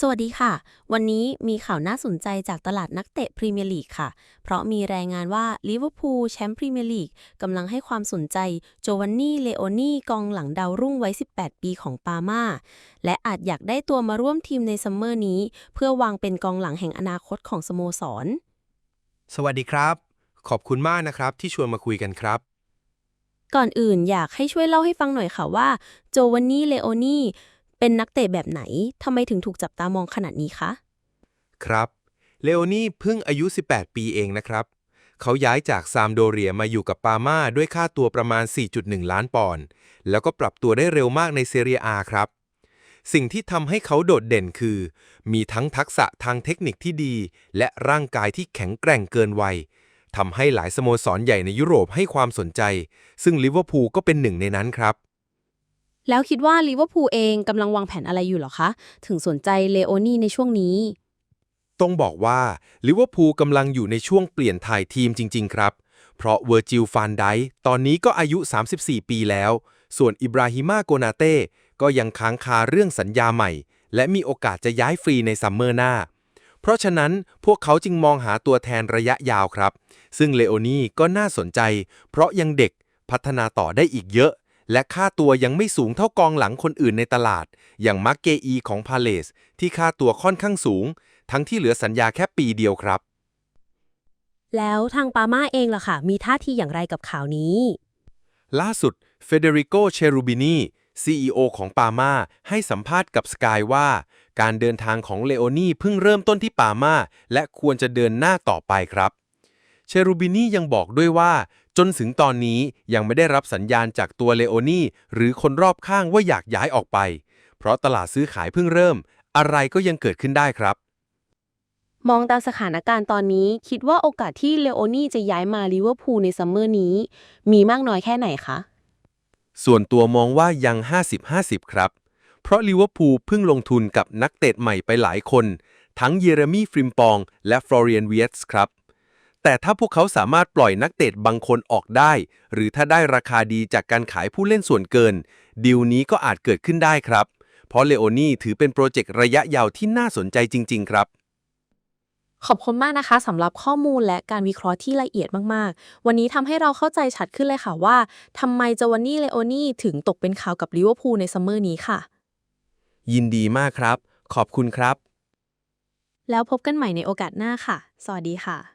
สวัสดีค่ะ วันนี้มีข่าวน่าสนใจจากตลาดนักเตะพรีเมียร์ลีกค่ะ เพราะมีรายงานว่าลิเวอร์พูลแชมป์พรีเมียร์ลีกกำลังให้ความสนใจโจวันนี่ เลโอนี่ กองหลังดาวรุ่งไว้ 18 ปีของปาม่า และอาจอยากได้ตัวมาร่วมทีมในซัมเมอร์นี้ เพื่อวางเป็นกองหลังแห่งอนาคตของสโมสร สวัสดีครับ ขอบคุณมากนะครับที่ชวนมาคุยกันครับก่อนอื่นอยากให้ช่วยเล่าให้ฟังหน่อยค่ะว่าโจวันนี่ เลโอนี่ เป็นนักเตะแบบไหนทำไมถึงถูกจับตามองขนาดนี้คะ ครับ เลโอนี่เพิ่งอายุ 18 ปีเองนะครับ เขาย้ายจากซามโดเรียมาอยู่กับปาม่าด้วยค่าตัวประมาณ 4.1 ล้านปอนด์แล้วก็ปรับตัวได้เร็วมากในเซเรียอาครับ สิ่งที่ทำให้เขาโดดเด่นคือ มีทั้งทักษะทางเทคนิคที่ดี และร่างกายที่แข็งแกร่งเกินวัยทำให้หลายสโมสรใหญ่ในยุโรปให้ความสนใจ ซึ่งลิเวอร์พูลก็เป็นหนึ่งในนั้นครับ แล้วคิดว่าลิเวอร์พูลเองกำลังวางแผนอะไรอยู่หรอคะ ถึงสนใจเลโอนี่ในช่วงนี้ ต้องบอกว่าลิเวอร์พูลกำลังอยู่ในช่วงเปลี่ยนถ่ายทีมจริง ๆ ครับ เพราะเวอร์จิลฟานไดค์ตอนนี้ก็อายุ 34 ปีแล้ว ส่วนอิบราฮิมาโกนาเต้ก็ยังค้างคาเรื่องสัญญาใหม่ และมีโอกาสจะย้ายฟรีในซัมเมอร์หน้า เพราะฉะนั้นพวกเขาจึงมองหาตัวแทนระยะยาวครับ ซึ่งเลโอนี่ก็น่าสนใจ เพราะยังเด็กพัฒนาต่อได้อีกเยอะ และค่าตัวยังไม่สูงเท่ากองหลังคนอื่นในตลาด อย่างมักเกอีของพาเลสที่ค่าตัวค่อนข้างสูง ทั้งที่เหลือสัญญาแค่ปีเดียวครับ แล้วทางปาม่าเองล่ะค่ะ มีท่าทีอย่างไรกับข่าวนี้ ล่าสุดเฟเดริโกเชรูบินี CEO ของปาม่าให้สัมภาษณ์กับสกายว่า การเดินทางของเลโอนี่เพิ่งเริ่มต้นที่ปาม่าและควรจะเดินหน้าต่อไปครับ เชรูบินียังบอกด้วยว่า จนถึงตอนนี้ยังไม่ได้รับสัญญาณจากตัวเลโอนี่หรือคนรอบข้างว่าอยากย้ายออกไป เพราะตลาดซื้อขายเพิ่งเริ่ม อะไรก็ยังเกิดขึ้นได้ครับ มองตามสถานการณ์ตอนนี้คิดว่าโอกาสที่เลโอนี่จะย้ายมาลิเวอร์พูลในซัมเมอร์นี้ มีมากน้อยแค่ไหนคะ ส่วนตัวมองว่ายัง 50-50 ครับ เพราะลิเวอร์พูลเพิ่งลงทุนกับนักเตะใหม่ไปหลายคน ทั้งเยเรมีฟริมปอง และฟลอเรียนเวียตส์ครับ แต่ถ้าพวกเขาสามารถปล่อยนักเตะบางคนออกได้ หรือถ้าได้ราคาดีจากการขายผู้เล่นส่วนเกิน ดีลนี้ก็อาจเกิดขึ้นได้ครับ เพราะเลโอนี่ถือเป็นโปรเจกต์ระยะยาวที่น่าสนใจจริง ๆ ครับ ขอบคุณมากนะคะสำหรับข้อมูลและการวิเคราะห์ที่ละเอียดมาก ๆ วันนี้ทำให้เราเข้าใจชัดขึ้นเลยค่ะว่าทำไมจาวานนี่เลโอนี่ถึงตกเป็นข่าวกับลิเวอร์พูลในซัมเมอร์นี้ค่ะ ยินดีมากครับ ขอบคุณครับ แล้วพบกันใหม่ในโอกาสหน้าค่ะ สวัสดีค่ะ